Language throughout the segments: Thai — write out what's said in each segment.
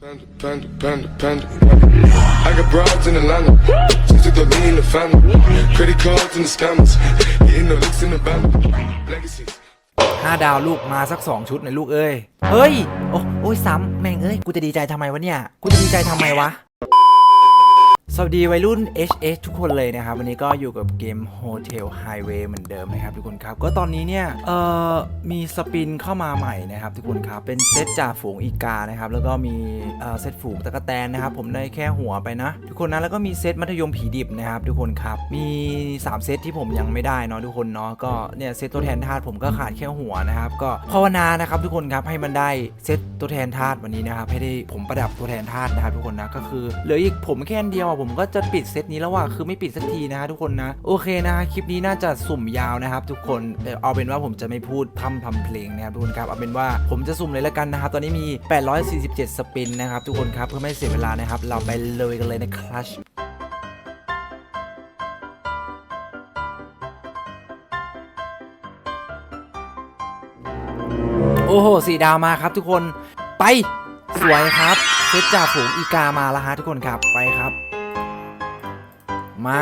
Panda, panda, panda, panda. I got broads in Atlanta. Just took the lean in the family. Credit cards in the scammers. Getting the looks in the band. Legacy. ห้าดาวลูกมาสักสองชุดในอยลูกเอ้ย เฮ้ย โอ้โอ้ยซ้ำแม่งเอ้ย กูจะดีใจทำไมวะเนี่ย กูจะดีใจทำไมวะ สวัสดีวัยรุ่น HS ทุกคนเลยนะครับ วันนี้ก็อยู่กับเกม Hotel Highway เหมือนเดิมนะครับทุกคนครับ ก็ตอนนี้เนี่ย เอ่อ มีสปินเข้ามาใหม่นะครับทุกคนครับ เป็นเซตจ่าฝูงอีกานะครับ แล้วก็มีเอ่อเซตฝูงตะกะแตนนะครับ ผมได้แค่หัวไปนะ ทุกคนนะ แล้วก็มีเซตมัธยมผีดิบนะครับทุกคนครับ มี 3 เซตที่ผมยังไม่ได้เนาะทุกคนเนาะ ก็เนี่ยเซตตัวแทนธาตุผมก็ขาดแค่หัวนะครับ ก็ภาวนานะครับทุกคนครับให้มันได้เซตตัวแทนธาตุวันนี้นะครับ ให้ได้ผมประดับตัวแทนธาตุนะครับทุกคนนะ ก็คือเหลืออีกผมแค่เดียวผมก็จะปิดเซตนี้แล้วว่ะคือไม่ปิดสักทีนะฮะทุกคนนะ โอเคนะฮะคลิปนี้น่าจะสุ่มยาวนะครับ ทุกคนเอาเป็นว่าผมจะไม่พูดพร่ำทำเพลงนะครับทุกคนครับเอาเป็นว่าผมจะสุ่มเลยล้วกันนะครับตอนนี้มี 847 สปินนะครับทุกคนครับเพื่อไม่ให้เสียเวลานะครับ เราไปเลยกันเลยนะครับโอ้โหสีดาวมาครับทุกคนไป สวยครับเซตจ่าฝูงอีกามาแล้วฮะทุกคนครับไปครับ มา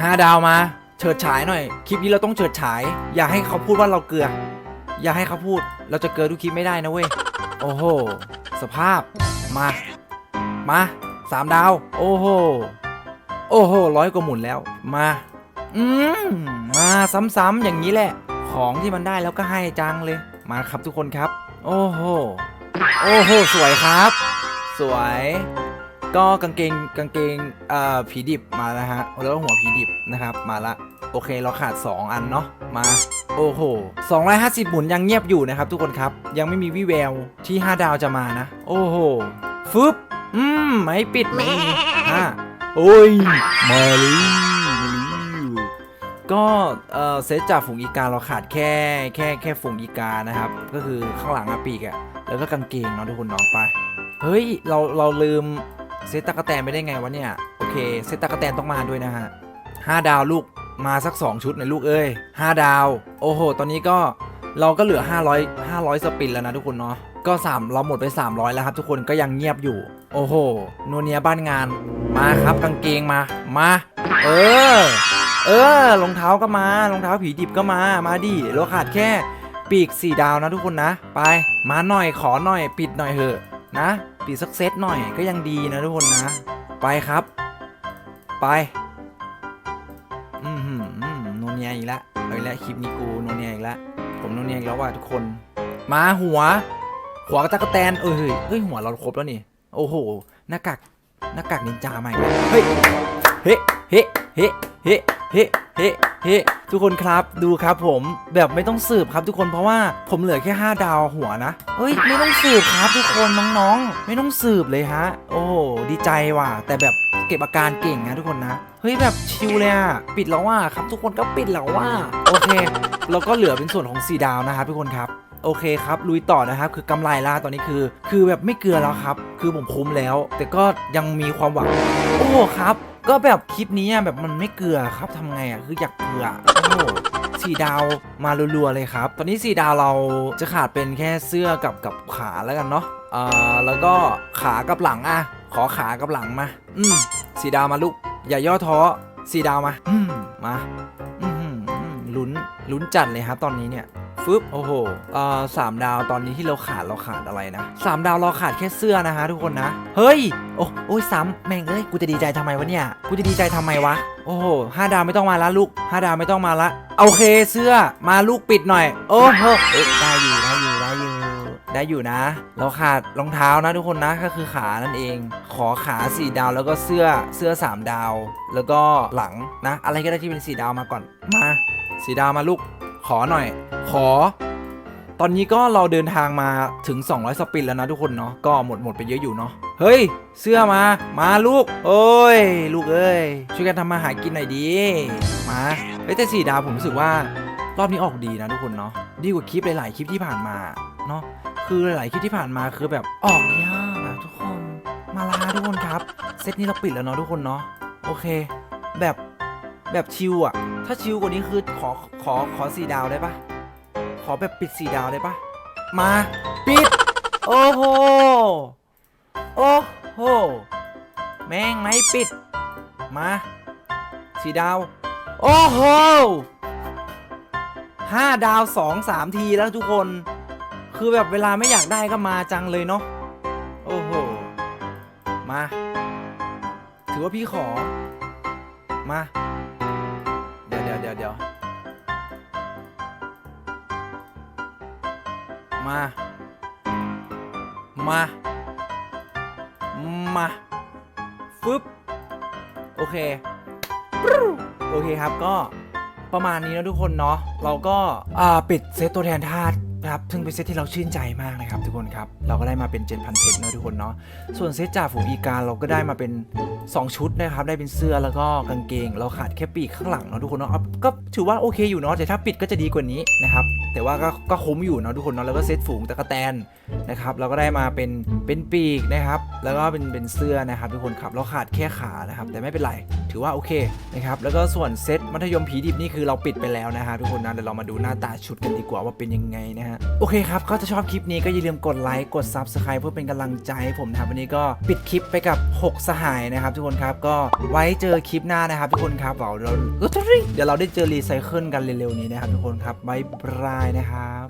ห้าดาวมาเฉิดฉายหน่อย คลิปนี้เราต้องเฉิดฉาย อย่าให้เขาพูดว่าเราเกลือ อย่าให้เขาพูด เราจะเกลือทุกคลิปไม่ได้นะเว้ย โอ้โห สภาพ มา มาสามดาว โอ้โห โอ้โห ร้อยกว่าหมุนแล้ว มา อืม มาซ้ำๆอย่างนี้แหละ ของที่มันได้แล้วก็ให้จังเลย มาครับทุกคนครับ โอ้โห โอ้โห สวยครับ สวย ก็กางเกงกางเกงเอ่อผีดิบมาแล้วฮะแล้วก็หัวผีดิบนะครับมาละโอเคเราขาด 2 อันเนาะมาโอ้โห250 หมุนยังเงียบอยู่นะครับ ทุกคนครับยังไม่มีวิแววที่ 5 ดาวจะมานะ โอ้โหฟึบอืมไม่ปิดไม่อะโอ้ยมาเลยมาเลยก็เออเซตจากฝูงอีกาเราขาดแค่แค่แค่ฝูงอีกานะครับ ก็คือข้างหลังอะปีกอะแล้วก็กางเกงเนาะทุกคนเนาะไป เฮ้ย เราเราลืม เซตตะกะแตนไปได้ไงวะเนี่ย โอเค เซตตะกะแตนต้องมาด้วยนะฮะห้าดาวลูกมาสัก 2 ชุดหน่อยลูกเอ้ยห้าดาว โอ้โห ตอนนี้ก็เราก็เหลือ 500 500 สปินแล้วนะทุกคนเนาะก็ 3 เราหมดไป 300 แล้วครับ ทุกคนก็ยังเงียบอยู่ โอ้โหนัวเนียบ้านงานมาครับกางเกงมามา เออ เออรองเท้าก็มารองเท้าผีดิบก็มามาดิเราขาดแค่ปีก 4 ดาวนะทุกคนนะ ไปมาหน่อยขอหน่อยปิดหน่อยเถอะ นะปิดสักเซตหน่อยก็ยังดีนะทุกคนนะ ไปครับ ไปอืมหืมโนเนียอีกแล้วเอาอีกแล้วคลิปนี้กูโนเนียอีกแล้วผมโนเนียอีกแล้วว่ะทุกคน มาหัว หัวกระตะกะแตนเออเฮ้ยเฮ้ยหัวเราครบแล้วนี่ โอ้โหหน้ากากหน้ากากนินจาใหม่เฮ้ยเฮ้เฮ้เฮ้เฮ้เฮ้เฮ้ ทุกคนครับดูครับผมแบบไม่ต้องสืบครับทุกคนเพราะว่าผมเหลือแค่ 5 ดาวหัวนะเฮ้ยไม่ต้องสืบครับทุกคนน้องๆ ไม่ต้องสืบเลยฮะ โอ้ดีใจว่ะ แต่แบบเก็บอาการเก่งนะทุกคนนะเฮ้ยแบบชิลเลยอะปิดแล้วว่าครับทุกคนก็ปิดแล้วว่าโอเค แล้วก็เหลือเป็นส่วนของ4ดาวนะครับทุกคนครับ โอเคครับลุยต่อนะครับคือกำไรล่าตอนนี้คือ คือแบบไม่เกลือแล้วครับ คือผมคุ้มแล้ว แต่ก็ยังมีความหวัง โอ้ครับ ก็แบบคลิปนี้แบบมันไม่เกลือครับทำไงอะคืออยากเกลือโอ้สี่ดาวมารัวๆเลยครับ ตอนนี้สี่ดาวเราจะขาดเป็นแค่เสื้อกับกับขาแล้วกันเนาะอ่าแล้วก็ขากับหลังอะขอขากับหลังมา อืมสี่ดาวมาลูกอย่าย่อท้อสี่ดาวมา อืมมาอืมลุ้นลุ้นจัดเลยครับตอนนี้เนี่ย ฟึบโอ้โหเอ่อสามดาวตอนนี้ที่เราขาดเราขาดอะไรนะสามดาวเราขาดแค่เสื้อนะฮะทุกคนนะ เฮ้ย โอ้โอ้ยซ้ำแม่งเอ้ยกูจะดีใจทำไมวะเนี่ยกูจะดีใจทำไมวะโอ้โหห้าดาวไม่ต้องมาละลูกห้าดาวไม่ต้องมาละโอเคเสื้อมาลูกปิดหน่อย โอ้โหได้อยู่ได้อยู่ได้อยู่ได้อยู่นะ เราขาดรองเท้านะทุกคนนะก็คือขานั่นเอง ขอขาสี่ดาวแล้วก็เสื้อเสื้อสามดาว แล้วก็หลังนะ อะไรก็ได้ที่เป็นสีดาวมาก่อนมาสีดาวมาลูก ขอหน่อย ขอ ตอนนี้ก็เราเดินทางมาถึง 200 สปินแล้วนะทุกคนเนาะก็หมดหมดไปเยอะอยู่เนาะเฮ้ย เสื้อมา มาลูก โอ้ย ลูกเอ้ย ช่วยกันทำมาหากินหน่อยดีมาเฮ้ยแต่สีดาวผมรู้สึกว่ารอบนี้ออกดีนะทุกคนเนาะดีกว่าคลิปหลาย ๆ คลิปที่ผ่านมาเนาะคือหลาย ๆ คลิปที่ผ่านมาคือแบบออกยากอะทุกคนมาลาทุกคนครับ เซตนี้เราปิดแล้วเนาะทุกคนเนาะโอเค แบบ แบบชิลอะถ้าชิลกว่านี้คือขอขอขอสี่ดาวได้ปะขอแบบปิดสี่ดาวได้ปะมาปิด โอ้โห โอ้โห แม่งไม่ปิด มาสีดาว โอ้โหห้าดาวสองสามทีแล้วทุกคน คือแบบเวลาไม่อยากได้ก็มาจังเลยเนาะ โอ้โห มา ถือว่าพี่ขอ มา เดี๋ยวเดี๋ยวเดี๋ยวมา มา มา ฟึบ โอเค โอเคครับก็ประมาณนี้นะทุกคนเนาะ เราก็าปิดเซตตัวแทนธาตุ ครับซึ่งเป็นเซตที่เราชื่นใจมากนะครับทุกคนครับ เราก็ได้มาเป็นเจนพันเพชรนะทุกคนเนาะ ส่วนเซตจ่าฝูงอีกาเราก็ได้มาเป็น 2 ชุดนะครับ ได้เป็นเสื้อแล้วก็กางเกง เราขาดแค่ปีกข้างหลังเนาะทุกคนเนาะ ก็ถือว่าโอเคอยู่เนาะ แต่ถ้าปิดก็จะดีกว่านี้นะครับ แต่ว่าก็ก็คุ้มอยู่เนาะทุกคนเนาะ แล้วก็เซตฝูงตะกะแตนนะครับ เราก็ได้มาเป็นเป็นปีกนะครับ แล้วก็เป็นเป็นเสื้อนะครับทุกคนครับ เราขาดแค่ขานะครับ แต่ไม่เป็นไรถือว่าโอเคนะครับแล้วก็ส่วนเซตมัธยมผีดิบนี่คือเราปิดไปแล้วนะฮะทุกคนนะเดี๋ยวเรามาดูหน้าตาชุดกันดีกว่าว่าเป็นยังไงนะฮะโอเคครับก็ถ้าชอบคลิปนี้ก็อย่าลืมกดไลค์กด Subscribe เพื่อเป็นกำลังใจให้ผมนะครับวันนี้ก็ปิดคลิปไปกับ 6 สหายนะครับทุกคนครับก็ไว้เจอคลิปหน้านะครับทุกคนครับเดี๋ยวเราเดี๋ยวเราได้เจอรีไซเคิลกันเร็วๆนี้นะครับทุกคนครับบายบายนะครับ